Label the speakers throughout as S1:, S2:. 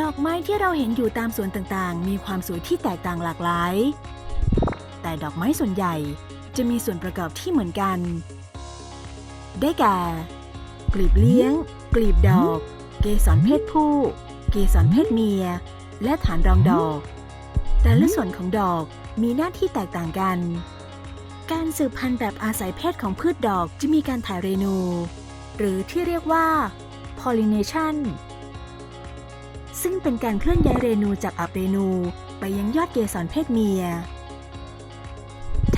S1: ดอกไม้ที่เราเห็นอยู่ตามสวนต่างๆ มีความสวยที่แตกต่างหลากหลาย แต่ดอกไม้ส่วนใหญ่จะมีส่วนประกอบที่เหมือนกัน ได้แก่ กลีบเลี้ยง กลีบดอก เกสรเพศผู้ เกสรเพศเมีย และฐานรองดอก แต่ละส่วนของดอกมีหน้าที่แตกต่างกัน การสืบพันธุ์แบบอาศัยเพศของพืชดอกจะมีการถ่ายเรนู หรือที่เรียกว่า pollination ซึ่งเป็นการเคลื่อนย้ายเรนูจากอับเรนูไปยังยอดเกสรเพศเมีย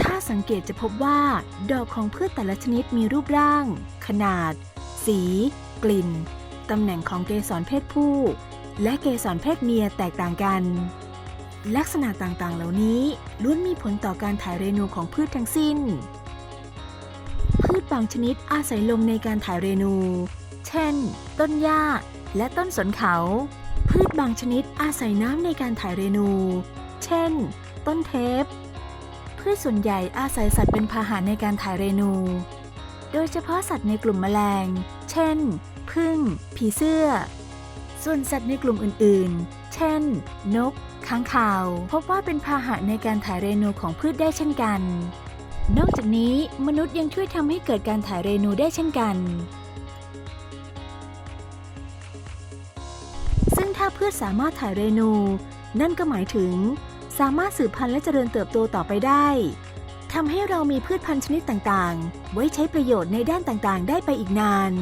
S1: ถ้าสังเกตจะพบว่า ดอกของพืชแต่ละชนิดมีรูปร่าง ขนาด สี กลิ่น ตำแหน่งของเกสรเพศผู้ และเกสรเพศเมียแตกต่างกัน ลักษณะต่างๆ เหล่านี้ล้วนมีผลต่อการถ่ายเรนูของพืชทั้งสิ้น พืชบางชนิดอาศัยลมในการถ่ายเรนู เช่น ต้นหญ้าและต้นสนเขา พืชบางชนิดอาศัยน้ำในการถ่ายเรนู เช่น ต้นเทป พืชส่วนใหญ่อาศัยสัตว์เป็นพาหะในการถ่ายเรนู โดยเฉพาะสัตว์ในกลุ่มแมลง เช่นผึ้งผีเสื้อ ส่วนสัตว์ในกลุ่มอื่น ๆ เช่น นก ค้างคาว พบว่าเป็นพาหะในการถ่ายเรนูของพืชได้เช่นกัน นอกจากนี้มนุษย์ยังช่วยทำให้เกิดการถ่ายเรนูได้เช่นกัน ถ้าพืชสามารถถ่ายเรนู นั่นก็หมายถึง สามารถสืบพันธุ์และเจริญเติบโตต่อไปได้ทำให้เรามีพืชพันธุ์ชนิดต่างๆ ไว้ใช้ประโยชน์ในด้านต่างๆ ได้ไปอีกนาน